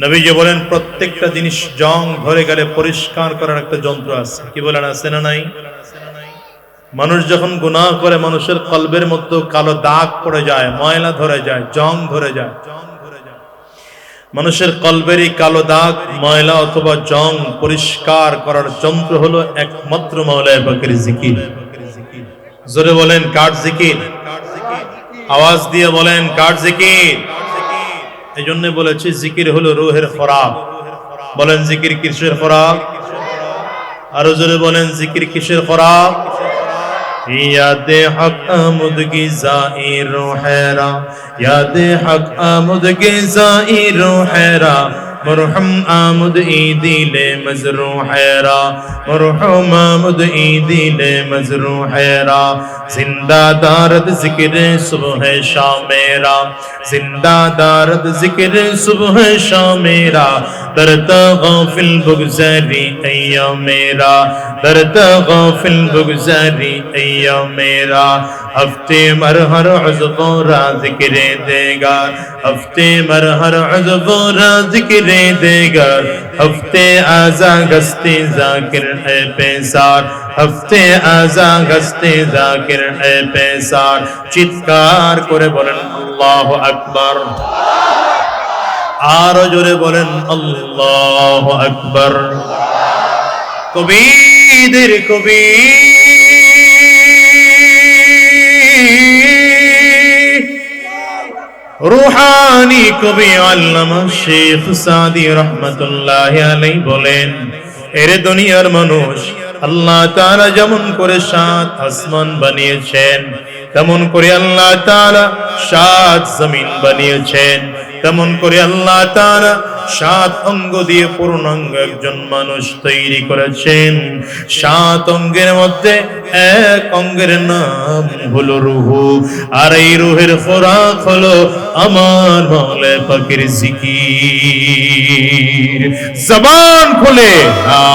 নবীজি বলেন, প্রত্যেকটা জিনিস জং ধরে গেলে পরিষ্কার করার একটা যন্ত্র আছে। কি বলেন, আছে না নাই? মানুষ যখন গুনাহ করে, মানুষের কলবের মধ্যে কালো দাগ পড়ে যায়, ময়লা ধরে যায়, জং ধরে যায়। মানুষের কলবেরই কালো দাগ, ময়লা অথবা জং পরিষ্কার করার যন্ত্র হলো একমাত্র মাওলায় বাকের জিকির। জোরে বলেন, কার জিকির? আওয়াজ দিয়ে বলেন, কার জিকির? এই জন্য বলেছি জিকির হলো রোহের খরাব বলেন জিকির কিসের খরাব আরও জোরে বলেন জিকির কিসের খরাব یاد حق آمد گزائی روحیرا یاد حق آمد گزائی روحیرا مرحم آمد ای دل مزروح را مرحم آمد ای دل مزروح را زندہ دارد ذکر صبح شام را زندہ دارد ذکر صبح شام را درتا غافل بگزاری ایام میرا درتا غافل بگزاری ایام میرا ہفتے مر ہر عزب و راز کرے دے گا ہفتے مر ہر عزب و راز کرے دے گا ہفتے آزا گستے ذاکر ہے پیسار ہفتے آزا گستے ذاکر ہے پیسار چتکار کرے بولن اللہ اکبر আরও জোরে বলেন আল্লাহ আকবর কবিদের কবি রুহানি কবি আল্লামা শেখ সাদি রহমতুল্লাহ আলাই বলেন, এরে দুনিয়ার মানুষ, আল্লাহ তারা যেমন করে সাত আসমান বানিয়েছেন, তেমন করে আল্লাহ তারা সাত জমিন বানিয়েছেন। তেমন করে আল্লাহ তাআলা সাত অঙ্গ দিয়ে পূর্ণাঙ্গ একজন মানুষ তৈরি করেছেন। সাত অঙ্গের মধ্যে এক অঙ্গের নাম হলো রুহু। আর এই রুহের খোরাক হলো আমার মাওলা পাকের জিকির। জবান খুলে, লা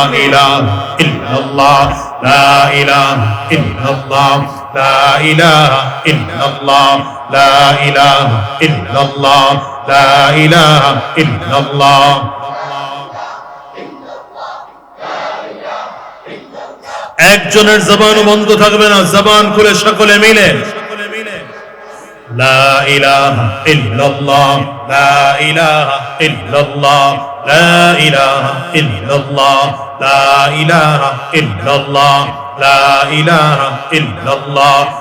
লা ইলাহা ইল্লাল্লাহ, লা ইলাহা ইল্লাল্লাহ। لا إله إلا الله لا إله إلا الله একজনের জবান বন্ধ থাকবে না জবান খুলে সকলে মিলে لا إله إلا الله لا إله إلا الله لا إله إلا الله لا إله إلا الله لا إله إلا الله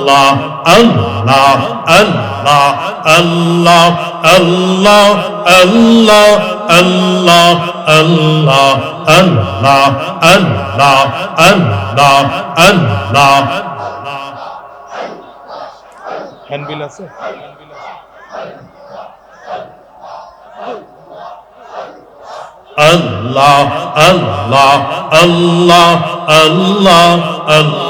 Allah Allah Allah Allah Allah Allah Allah Allah Allah Allah Allah Allah handbill আছে আল্লাহ আল্লাহ আল্লাহ আল্লাহ আল্লাহ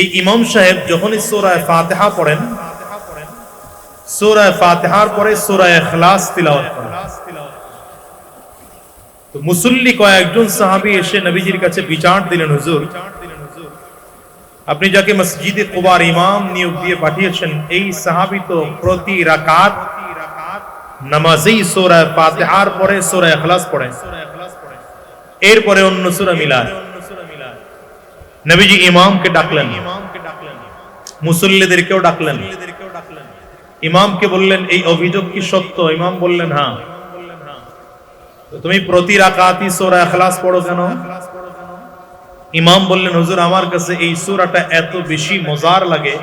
এই ইমাম সাহেব যখনই সূরায়ে ফাতিহা পড়েন, সূরায়ে ফাতিহার পরে সূরায়ে ইখলাস তিলাওয়াত করেন। তো মুসল্লি কয়েকজন সাহাবী এসে নবীজির কাছে বিচার দিলেন, হুজুর, আপনি যাকে মসজিদে কুবার ইমাম নিয়োগ দিয়ে পাঠিয়েছেন, এই সাহাবি তো প্রতি রাকাত নামাজেই সূরা ফাতিহার পরে সূরা ইখলাস পড়ে এরপরে অন্য সূরা মিলায়। নবীজি ইমামকে ডাকলেন। মুসল্লিদেরকেও ডাকলেন। ইমামকে বললেন, এই অভিযোগ কি সত্য? ইমাম বললেন হ্যাঁ। তুমি প্রতি রাকাতই সূরা ইখলাস পড়ো কেন? ইমাম বললেন, হুজুর, আমার কাছে এই সূরাটা এত বেশি মজার লাগে।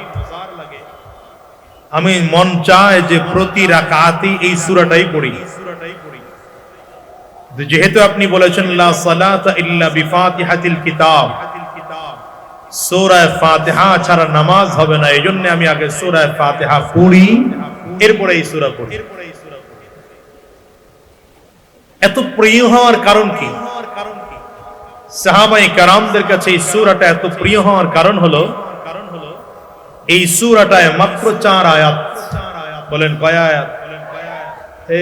আমি মন চায় যে প্রতি রাকাতই এই সূরাটাই পড়ি। যেহেতু আপনি বলেছেন, লা সালাতা ইল্লা বিফাতিহাতিল কিতাব সূরা ফাতিহা ছাড়া নামাজ হবে না, এইজন্য আমি আগে সূরা ফাতিহা পড়ি, এরপরে এই সূরা পড়ি। এত প্রিয় হওয়ার কারণ কি? সাহাবাই কারামদের কাছে এই সূরাটা এত প্রিয় হওয়ার কারণ হলো, এই সূরাটায় মাত্র চার আয়াত। বলেন আয়াত?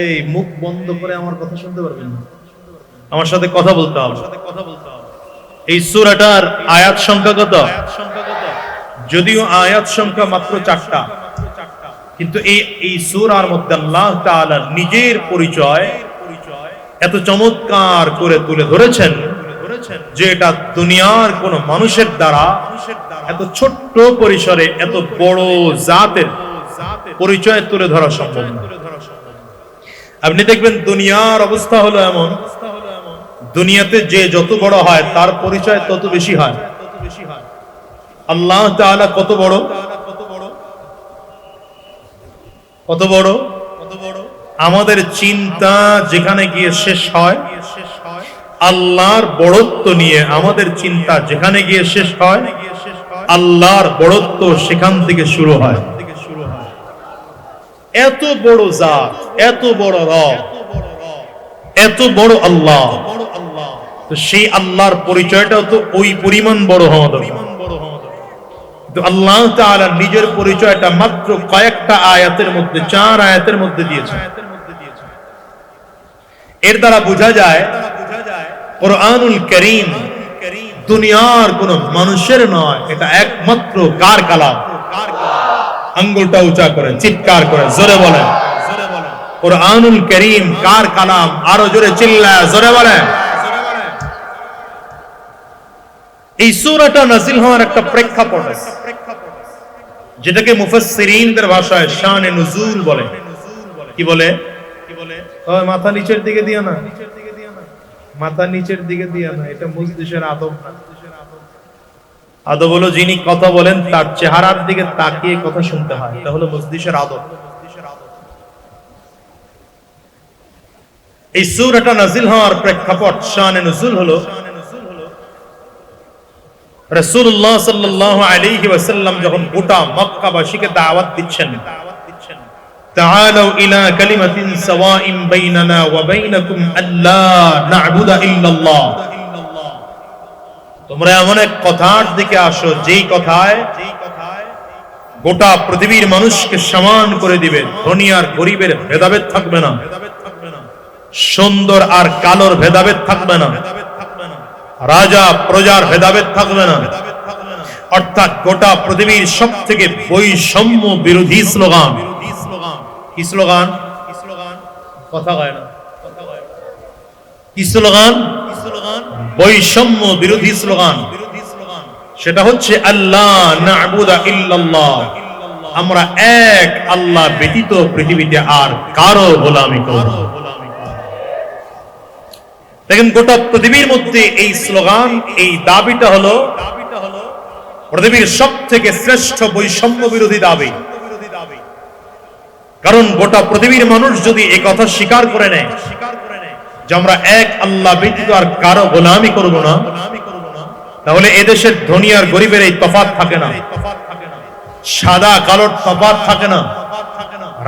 এই মুখ বন্ধ করে আমার কথা শুনতে পারবেন আমার সাথে কথা বলতে হবে। এই সূরাটার আয়াত সংখ্যা কত যদিও আয়াত সংখ্যা মাত্র চারটা, কিন্তু এই এই সূরার মধ্যে আল্লাহ তাআলা নিজের পরিচয় এত চমৎকার করে তুলে ধরেছেন যে এটা দুনিয়ার কোন মানুষের দ্বারা এত ছোট্ট পরিসরে, এত বড় জাতের পরিচয় তুলে ধরা সম্ভব। আপনি দেখবেন দুনিয়ার অবস্থা হলো এমন দুনিয়াতে যে যত বড় হয়, তার পরিচয় তত বেশি হয়। আল্লাহ তাআলা কত বড়? কত বড়? কত বড় আমাদের চিন্তা যেখানে গিয়ে শেষ হয়, আল্লাহর বড়ত্ব নিয়ে আমাদের চিন্তা যেখানে গিয়ে শেষ হয়, আল্লাহর বড়ত্ব সেখান থেকে শুরু হয়। এত বড় জাত, এত বড় রব এত বড় আল্লাহ। তো সেই আল্লাহর পরিচয়টাও তো ওই পরিমাণ বড় হওয়া দরকার। আল্লাহ তাআলা নিজের পরিচয়টা মাত্র কয়েকটা আয়াতের মধ্যে চার আয়াতের মধ্যে দিয়েছেন। এর দ্বারা বোঝা যায় কোরআনুল করিম দুনিয়ার কোন মানুষের নয় এটা একমাত্র কার কালাম? আঙ্গুলটা উঁচা করে চিৎকার করে জোরে বলেন। কোরআনুল করিম কার কালাম? আরও জোরে চিল্লায় জোরে বলেন। এই সূরাটা নাজিল হওয়ার একটা প্রেক্ষাপট আছে। যেটাকে মুফাসসিরিনদের ভাষায় শানে নুজুল বলে। কি বলে? ওই মাথা নিচের দিকে দিও না। মাথা নিচের দিকে দিও না, এটা মুজদিসের আদব আদব হলো যিনি কথা বলেন, তার চেহারার দিকে তাকিয়ে কথা শুনতে হয়। এটা হলো মুজদিসের আদব। এই সূরাটা নাজিল হওয়ার প্রেক্ষাপট শানে নুজুল হলো রাসূলুল্লাহ সাল্লাল্লাহু আলাইহি ওয়াসাল্লাম যখন গোটা মক্কাবাসীকে দাওয়াত দিচ্ছেন تعالوا إلى كلمة سواء بيننا وبينكم ألا نعبد إلا الله তোমরা এমন এক কথার দিকে আসো যেই কথায় গোটা পৃথিবীর মানুষকে সমান করে দিবে ধনী আর গরিবের ভেদাভেদ থাকবে না সুন্দর আর কালোর ভেদাভেদ থাকবে না। রাজা, প্রজার ভেদাভেদ থাকবে না। অর্থাৎ গোটা পৃথিবীর সব থেকে বৈষম্য বিরোধী স্লোগান। বৈষম্য বিরোধী স্লোগান। সেটা হচ্ছে আল্লাহ আমরা এক আল্লাহ ব্যতীত পৃথিবীতে আর কারও গোলামি করব। দেখেন গোটা পৃথিবীর মধ্যে এই স্লোগান, এই দাবিটা হলো পৃথিবীর সব থেকে শ্রেষ্ঠ বৈষম্য বিরোধী দাবি। কারণ গোটা পৃথিবীর মানুষ যদি এই কথা স্বীকার করে নেয় যে আমরা এক আল্লাহ ব্যতীত আর কারও গোলামি করব না, তাহলে এদেশের ধনী আর গরিবের এই তফাৎ থাকে না। সাদা কালোর তফাৎ থাকে না।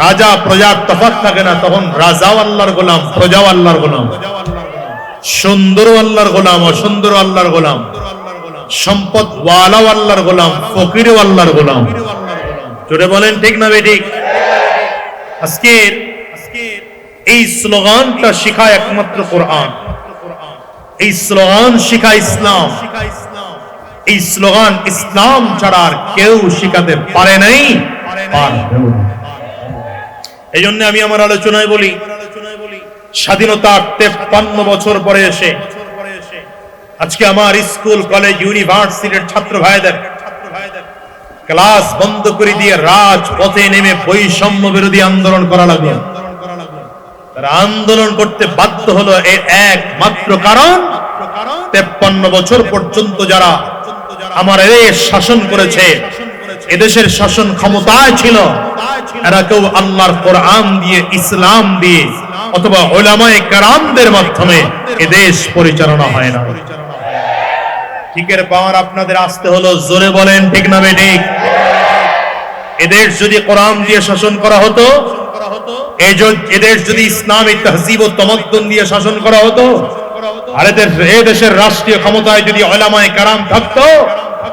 রাজা, প্রজার তফাৎ থাকে না। তখন রাজাও আল্লাহর গোলাম, প্রজাও আল্লাহর গোলাম। সুন্দর আল্লাহর গোলাম, অসুন্দর আল্লাহর গোলাম। সম্পদ ওয়ালাও আল্লাহর গোলাম ফকিরও আল্লাহর গোলাম। জোরে বলেন, ঠিক না বেঠিক? আজকের এই স্লোগানটা শিখায় একমাত্র কোরআন। এই স্লোগান শিখায় ইসলাম। এই স্লোগান ইসলাম ছাড়া আর কেউ শিখাতে পারে নাই। এই জন্য আমি আমার আলোচনায় বলি স্বাধীনতার তেপ্পান্ন বছর পরে এসে, আজকে আমার স্কুল, কলেজ, ইউনিভার্সিটির ছাত্র ভাইদের ক্লাস বন্ধ করে দিয়ে রাজপথে নেমে বৈষম্য বিরোধী আন্দোলন করা লাগল। তারা আন্দোলন করতে বাধ্য হলো এর একমাত্র কারণ, তেপ্পান্ন বছর পর্যন্ত যারা আমার এদেশ শাসন করেছে এদেশের শাসন ক্ষমতায় ছিল। এরা কেউ আল্লাহর কোরআন দিয়ে ইসলাম দিয়ে অথবা ওলামায়ে কারামদের মাধ্যমে এদেশ পরিচালনা হয় না। ঠিকের পাওয়ার আপনাদের আসতে হলো জোরে বলেন ঠিক না বেঠিক এদেশ যদি কোরআন দিয়ে শাসন করা হতো এদেশ যদি ইসলামী তহজিব ও তমদ্দন দিয়ে শাসন করা হতো আর এদের এ দেশের রাষ্ট্রীয় ক্ষমতায় যদি ওলামায়ে কারাম থাকতো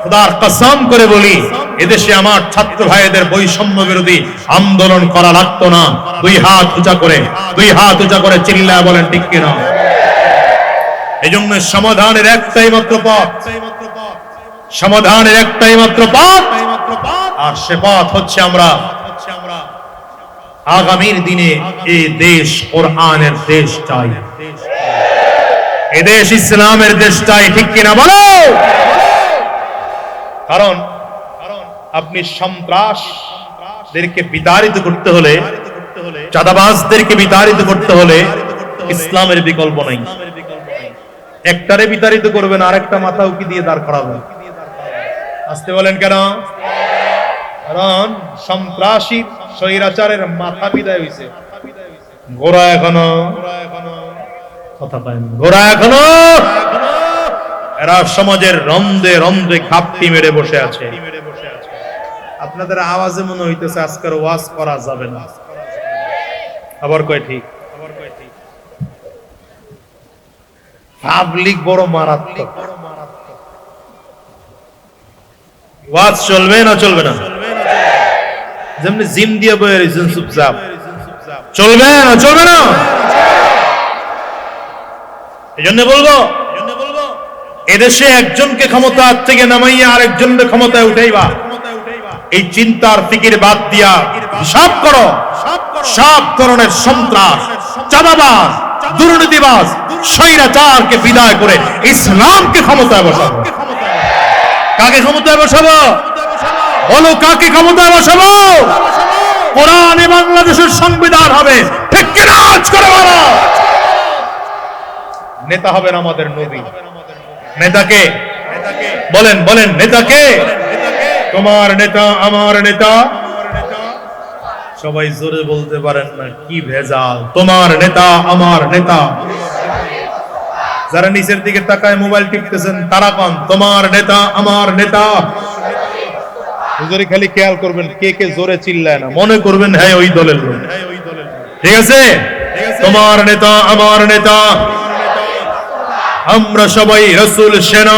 খোদার কসম করে বলি, এদেশে আমার ছাত্র ভাইদের বৈষম্য বিরোধী আন্দোলন করা লাগতো না। দুই হাত উঁচা করে, দুই হাত উঁচা করে চিল্লায় বলেন, ঠিক কিনা এই জন্য সমাধানের একটাই মাত্র পথ। সমাধানের একটাই মাত্র পথ। আর সে পথ হচ্ছে আমরা। আগামীর দিনে এই দেশ কোরআনের দেশ চাই। এ দেশ ইসলামের দেশ চাই, ঠিক কিনা বলো? কারণ আপনি সন্ত্রাসদেরকে বিতাড়িত করতে হলে, চাঁদাবাজদেরকে বিতাড়িত করতে হলে ইসলামের বিকল্প নাই। একটারে বিতাড়িত করবেন, আরেকটা মাথা উকি দিয়ে দাঁড় করাবেন। আসতে বলেন কেন? কারণ সন্ত্রাসী স্বৈরাচারের মাথা বিদায় হইছে। গোড়া এখনও কথা পায় গোড়া এখনও এরা সমাজের রন্ধে রন্ধে ঘাপটি মেরে বসে আছে। আপনাদের আওয়াজে মনে হইতেছে আজকের ওয়াজ করা যাবে না। আবার কয় ঠিক? পাবলিক বড় মারাত্মক। ওয়াজ চলবে না চলবে না? যেমনি জিম দিয়ে বয়ে রয়েছেন চুপচাপ। চলবে না চলবে না? এই জন্য বলব এদেশে একজনকে ক্ষমতা থেকে নামাইয়া আরেকজনকে ক্ষমতায় উঠাইবা। এই চিন্তার ফিকির বাদ দিয়া হিসাব করো। সব ধরনের সন্ত্রাস, চাঁদাবাজ, দুর্নীতিবাজ, স্বৈরাচারকে বিদায় করে ইসলামকে ক্ষমতায় বসাবো কাকে ক্ষমতায় বসাবো? বলো কাকে ক্ষমতায় বসাবো? কোরআনে বাংলাদেশের সংবিধান হবে ঠিক করে বলো নেতা হবেন আমাদের নবী। নেতাকে। বলেন বলেন নেতাকে। তোমার নেতা আমার নেতা। সবাই জোরে বলতে পারেন না কি ভেজাল। তোমার নেতা আমার নেতা। যারা নিচের দিকে তাকায় মোবাইল টিপতেছেন তারা কন তোমার নেতা আমার নেতা। হুজুরি খালি খেয়াল করবেন কে কে জোরে চিল্লায় না। মনে করবেন হ্যাঁ ওই দলের লোক। ঠিক আছে। তোমার নেতা আমার নেতা। আমরা সবাই রসুল সেনা